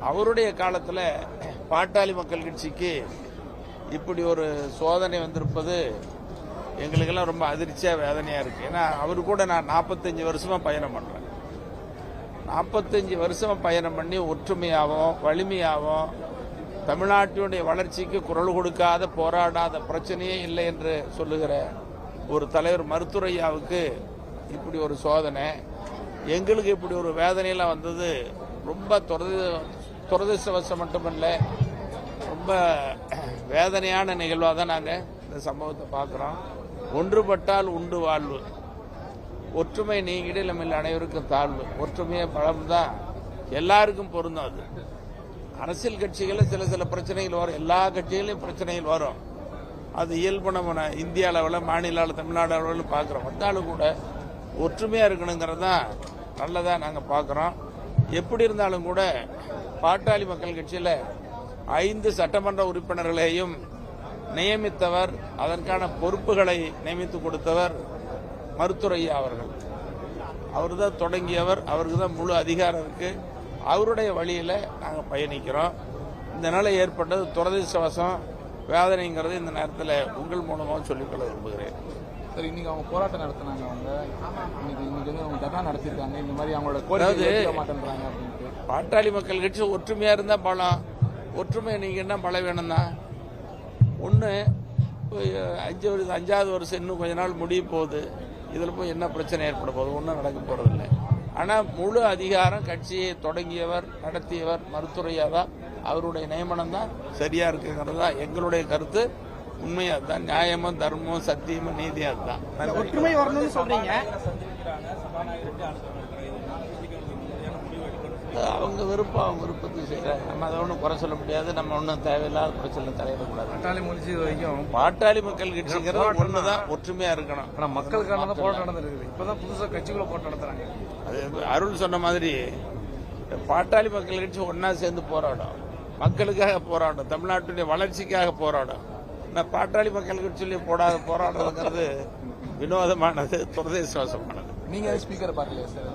அவருடைய காலத்தில் பாட்டாளி மக்கள் கட்சிக்கு இப்படி ஒரு சோதனை வந்திருப்பது எங்களுக்கெல்லாம் ரொம்ப அதிர்ச்சியாக வேதனையாக இருக்குது ஏன்னா அவரு கூட நான் நாற்பத்தஞ்சு வருஷமாக பயணம் பண்ணுறேன் நாற்பத்தஞ்சு வருஷமாக பயணம் பண்ணி ஒற்றுமையாகவும் வலிமையாகவும் தமிழ்நாட்டினுடைய வளர்ச்சிக்கு குரல் கொடுக்காத போராடாத பிரச்சனையே இல்லை என்று சொல்லுகிற ஒரு தலைவர் மருத்துரையாவுக்கு இப்படி ஒரு சோதனை எங்களுக்கு இப்படி ஒரு வேதனையெல்லாம் வந்தது ரொம்ப துரதி- துரதிருஷ்டவசம் மட்டுமல்ல ரொம்ப வேதனையான நிகழ்வாக தான் நாங்கள் இந்த சம்பவத்தை பார்க்குறோம். ஒன்றுபட்டால் உண்டு வாழ்வு. ஒற்றுமை நீங்கிட நம்ம அனைவருக்கும் தாழ்வு. ஒற்றுமையை பழம் தான் எல்லாருக்கும் பொருந்தும் அது. அரசியல் கட்சிகளில் சில சில பிரச்சனைகள் வரும். எல்லா கட்சிகளையும் பிரச்சனைகள் வரும். அது இயல்பு நம்ம இந்திய அளவில் மாநில அளவில் தமிழ்நாடு அளவில் பார்க்குறோம். வந்தாலும் கூட ஒற்றுமையாக இருக்கணுங்கிறது தான் நல்லதாக நாங்கள் பார்க்குறோம். எப்படி இருந்தாலும் கூட பாட்டாளி மக்கள் கட்சியில் ஐந்து சட்டமன்ற உறுப்பினர்களையும் நியமித்தவர் அதற்கான பொறுப்புகளை நியமித்து கொடுத்தவர் மருத்துவரையா அவர்கள். அவர் தான் தொடங்கியவர் அவருக்கு தான் முழு அதிகாரம் இருக்கு. அவருடைய வழியில் நாங்கள் பயணிக்கிறோம். இந்த நிலை ஏற்பட்டது துரதிர்ஷ்டவசம். வேதனைங்கிறது இந்த நேரத்தில் உங்கள் மூலமாக சொல்லிக்கொள்ள விரும்புகிறேன். சரி இன்னைக்கு அவங்க போராட்டம் நடத்தினாங்க அவங்க. இன்னைக்கு இன்னைக்கு வந்து அவங்க தர்ணா நடத்திருக்காங்க. இந்த மாதிரி அவங்களோட கோரிக்கை மாட்டேன்றாங்க அப்படின்ட்டு. பாட்டாளி மக்கள் கட்சி ஒற்றுமையாக இருந்தால் பலம். ஒற்றுமை நீங்கள் என்ன பலம் வேணும்னா? ஒன்று அஞ்சு வருஷம் அஞ்சாவது வருஷம் இன்னும் கொஞ்ச நாள் முடிய போகுது. இதில் போய் என்ன பிரச்சனை ஏற்பட போகுது? ஒன்றும் நடக்க போகிறதில்லை ஆனால் முழு அதிகாரம் கட்சியை தொடங்கியவர் நடத்தியவர் மருத்துவரையா தான் அவருடைய நியமனம் தான் சரியாக இருக்குங்கிறது தான் எங்களுடைய கருத்து. உண்மையாக தான் நியாயமும் தர்மமும் சத்தியமும் நீதியும் அதுதான். நன்றி. ஒற்றுமை வரணும்னு சொல்றீங்க. அவங்க விருப்பம் அவங்க விருப்பத்தை செய்கிறாங்க நம்ம அதை ஒன்றும் குறை சொல்ல முடியாது. நம்ம ஒன்றும் தேவையில்லாத குறைச்சல தலையிடக்கூடாது. பாட்டாளி முடிச்சு வரைக்கும் பாட்டாளி மக்கள் கட்சிங்கிறது ஒன்று தான். ஒற்றுமையாக இருக்கணும். ஆனா மக்களுக்கான தான் போராட்டம் நடந்திருக்குது. இப்பதான் புதுசா கட்சிக்குள்ள போராட்டம் நடத்துறாங்க. அது அருள் சொன்ன மாதிரி பாட்டாளி மக்கள் கட்சி ஒன்றா சேர்ந்து போராடும். மக்களுக்காக போராடும். தமிழ்நாட்டுடைய வளர்ச்சிக்காக போராடும். நான் பாட்டாளி மக்கள் கட்சியிலே போடாத போராடுறதுங்கிறது வினோதமானது துரதிர்ஷ்டவசமானது. நீங்க ஸ்பீக்கரை பார்க்கலையா சார்?